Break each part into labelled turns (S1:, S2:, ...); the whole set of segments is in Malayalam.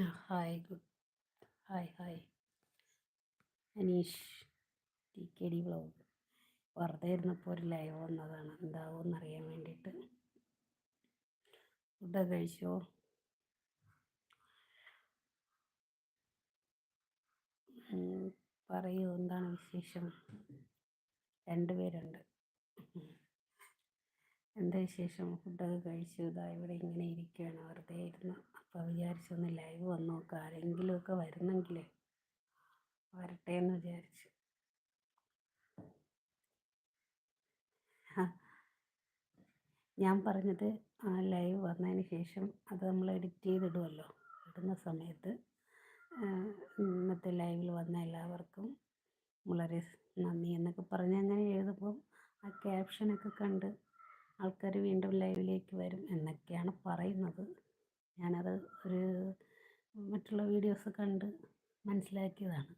S1: Hi good hi hi Aneesh T K D vlog വെറുതെ ഇരുന്നപ്പോൾ ഒരു ലൈവ് വന്നതാണ്. എന്താവുമെന്ന് അറിയാൻ വേണ്ടിയിട്ട്. ഫുഡ് കഴിച്ചോ? പറയൂ എന്താണ് വിശേഷം? രണ്ടുപേരുണ്ട്. എന്താ വിശേഷം? ഫുഡൊക്കെ കഴിച്ചു. ഇതാ ഇവിടെ ഇങ്ങനെ ഇരിക്കുകയാണ്. വെറുതെ ഇരുന്ന്. അപ്പോൾ വിചാരിച്ചൊന്ന് ലൈവ് വന്ന് നോക്കുക ആരെങ്കിലുമൊക്കെ വരുന്നെങ്കിൽ വരട്ടെ എന്ന് വിചാരിച്ചു. ഞാൻ പറഞ്ഞത് ആ ലൈവ് വന്നതിന് ശേഷം അത് നമ്മൾ എഡിറ്റ് ചെയ്തിടുമല്ലോ ഇടുന്ന സമയത്ത് ഇന്നത്തെ ലൈവിൽ വന്ന എല്ലാവർക്കും വളരെ നന്ദി എന്നൊക്കെ പറഞ്ഞ് അങ്ങനെ എഴുതുമ്പം ആ ക്യാപ്ഷനൊക്കെ കണ്ട് ആൾക്കാർ വീണ്ടും ലൈവിലേക്ക് വരും എന്നൊക്കെയാണ് പറയുന്നത്. ഞാനത് ഒരു മറ്റുള്ള വീഡിയോസ് കണ്ട് മനസ്സിലാക്കിയതാണ്.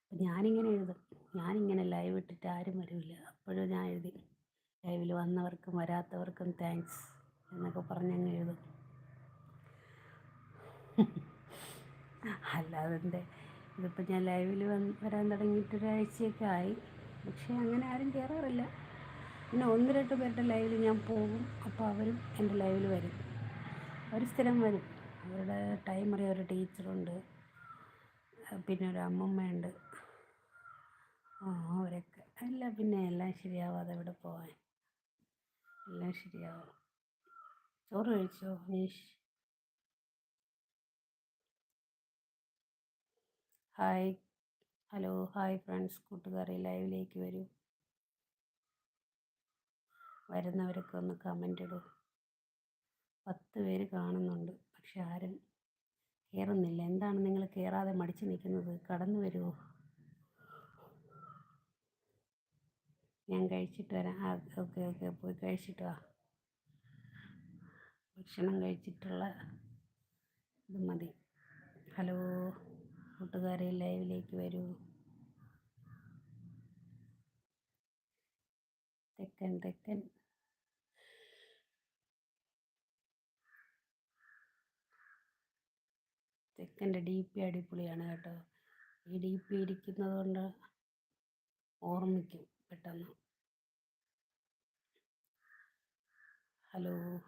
S1: അപ്പം ഞാനിങ്ങനെ എഴുതും. ഞാനിങ്ങനെ ലൈവ് ഇട്ടിട്ട് ആരും വരില്ല അപ്പോഴും ഞാൻ എഴുതി. ലൈവിൽ വന്നവർക്കും വരാത്തവർക്കും താങ്ക്സ് എന്നൊക്കെ പറഞ്ഞങ്ങ് എഴുതും. അല്ലാതെ എന്റെ ഇതിപ്പോൾ ഞാൻ ലൈവിൽ വന്ന് വരാൻ തുടങ്ങിയിട്ട് ഒരാഴ്ചയൊക്കെ ആയി. പക്ഷേ അങ്ങനെ ആരും കയറാറില്ല പിന്നെ ഒന്ന് രണ്ട് പേരുടെ ലൈവിൽ ഞാൻ പോകും. അപ്പോൾ അവരും എന്റെ ലൈവിൽ വരും. അവർ സ്ഥിരം വരും. അവരുടെ ടൈം അറിയാം. ഒരു ടീച്ചറുണ്ട്. പിന്നെ ഒരു അമ്മമ്മയുണ്ട്. അവരൊക്കെ. അല്ല പിന്നെ എല്ലാം ശരിയാവാതെ അവിടെ പോവാൻ? എല്ലാം ശരിയാവും. ചോറ് കഴിച്ചോ Neesh? Hi. Hello hi friends. കൂട്ടുകാരെ ലൈവിലേക്ക് വരൂ. വരുന്നവരൊക്കെ ഒന്ന് കമന്റ് ഇടൂ. പത്ത് പേര് കാണുന്നുണ്ട് പക്ഷെ ആരും കയറുന്നില്ല എന്താണ് നിങ്ങൾ കയറാതെ മടിച്ച് നിൽക്കുന്നത്? കടന്നു വരുമോ ഞാൻ കഴിച്ചിട്ട് വരാം. ആ ഓക്കെ ഓക്കെ പോയി കഴിച്ചിട്ട് വാ. ഭക്ഷണം കഴിച്ചിട്ടുള്ള ഇത് മതി. ഹലോ കൂട്ടുകാരെ ലൈവിലേക്ക് വരൂ. തെക്കൻ തെക്കൻ. തെക്കന്റെ ഡി പി അടിപൊളിയാണ് കേട്ടോ. ഈ ഡി പി ഇരിക്കുന്നത് കൊണ്ട് ഓർമ്മിക്കും പെട്ടെന്ന്. ഹലോ.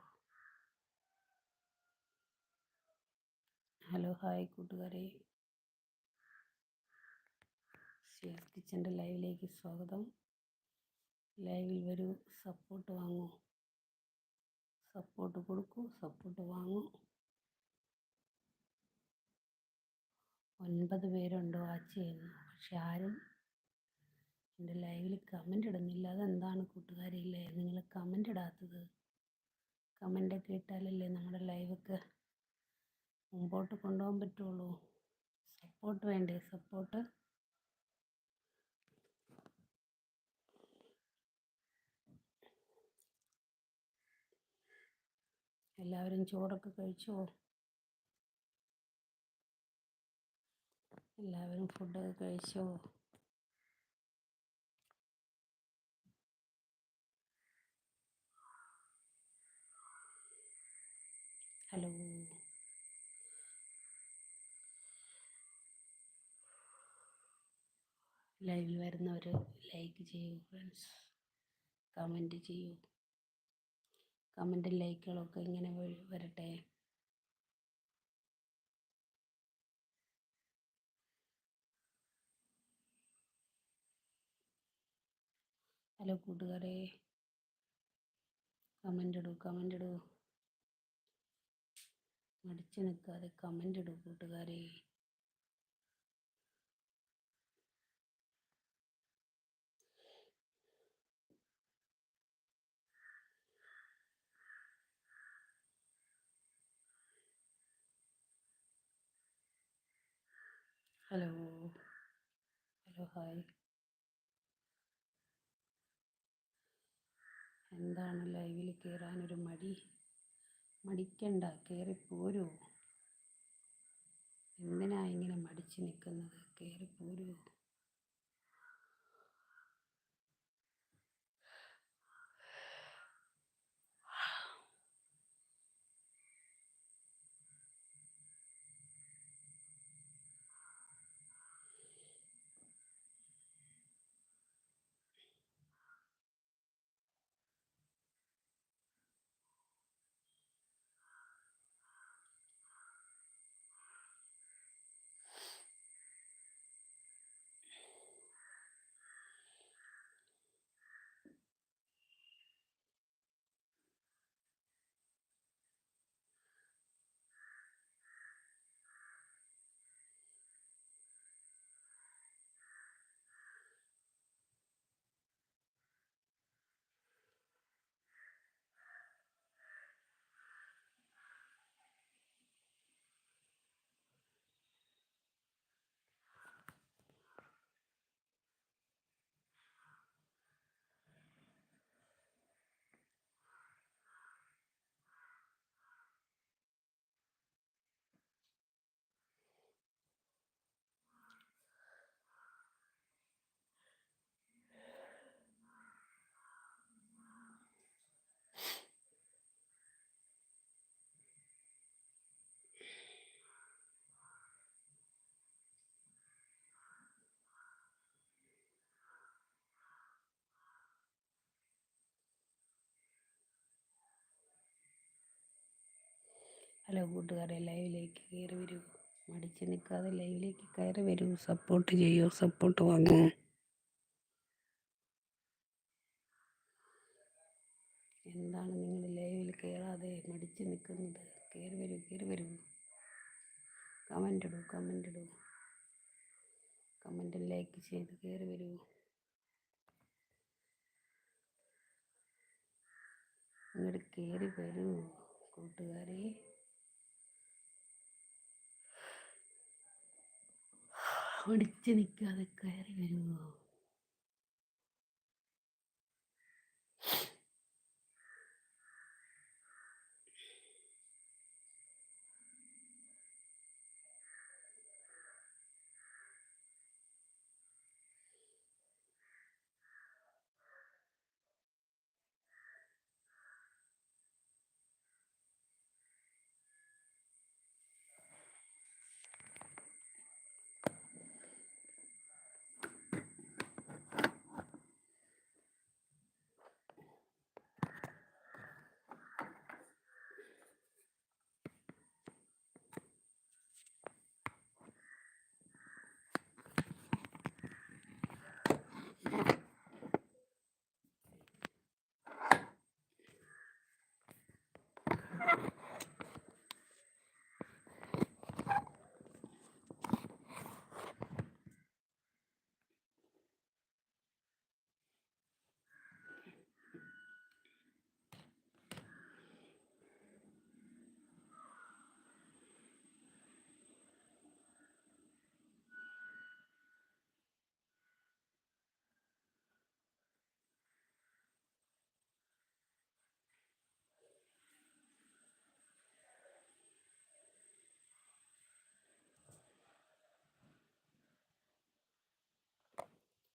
S1: ഹലോ ഹായ് കൂട്ടുകാരെ. ഷെയർ കിച്ചന്റെ ലൈവിലേക്ക് സ്വാഗതം. ലൈവിൽ വരൂ സപ്പോർട്ട് വാങ്ങൂ. സപ്പോർട്ട് കൊടുക്കൂ സപ്പോർട്ട് വാങ്ങൂ. ഒൻപത് പേരുണ്ട് വാച്ച് ചെയ്യുന്നു പക്ഷെ ആരും എന്റെ ലൈവിൽ കമന്റ് ഇടുന്നില്ല. അതെന്താണ് കൂട്ടുകാരെ ഇല്ലേ? നിങ്ങൾ കമന്റ് ഇടാത്തത്. കമന്റൊക്കെ ഇട്ടാലല്ലേ നമ്മുടെ ലൈവൊക്കെ മുമ്പോട്ട് കൊണ്ടുപോകാൻ പറ്റുള്ളൂ. സപ്പോർട്ട് വേണ്ടേ? സപ്പോർട്ട് എല്ലാവരും ചോറൊക്കെ കഴിച്ചോ? എല്ലാവരും ഫുഡൊക്കെ കഴിച്ചോ? ഹലോ ലൈവിൽ വരുന്നവർ ലൈക്ക് ചെയ്യൂ ഫ്രണ്ട്സ് കമന്റ് ചെയ്യൂ. കമന്റും ലൈക്കുകളൊക്കെ ഇങ്ങനെ വരട്ടെ. ഹലോ കൂട്ടുകാരെ. കമന്റ് ഇടൂ കമന്റ് ഇടൂ. മടിച്ചു നിൽക്കാതെ കമന്റ് ഇടൂ കൂട്ടുകാരെ. ഹലോ ഹലോ ഹായ് എന്താണ് ലൈവിൽ കയറാനൊരു മടി? മടിക്കണ്ട കയറിപ്പോരൂ പോരൂ. എന്തിനാ ഇങ്ങനെ മടിച്ച് നിൽക്കുന്നത് കയറി ഹലോ കൂട്ടുകാരെ ലൈവിലേക്ക് കയറി വരൂ. മടിച്ച് നിൽക്കാതെ ലൈവിലേക്ക് കയറി വരൂ. സപ്പോർട്ട് ചെയ്യൂ സപ്പോർട്ട് വാങ്ങൂ. എന്താണ് നിങ്ങൾ ലൈവിൽ കയറാതെ മടിച്ച് നിൽക്കുന്നത്? കയറി വരൂ കയറി വരൂ. കമന്റ് ഇടൂ കമന്റ് ഇടൂ. കമന്റ് ലൈക്ക് ചെയ്ത് കയറി വരൂ. ഇങ്ങോട്ട് കയറി വരൂ കൂട്ടുകാരെ. മടിച്ച് നിൽക്കാതെ കയറി വരൂ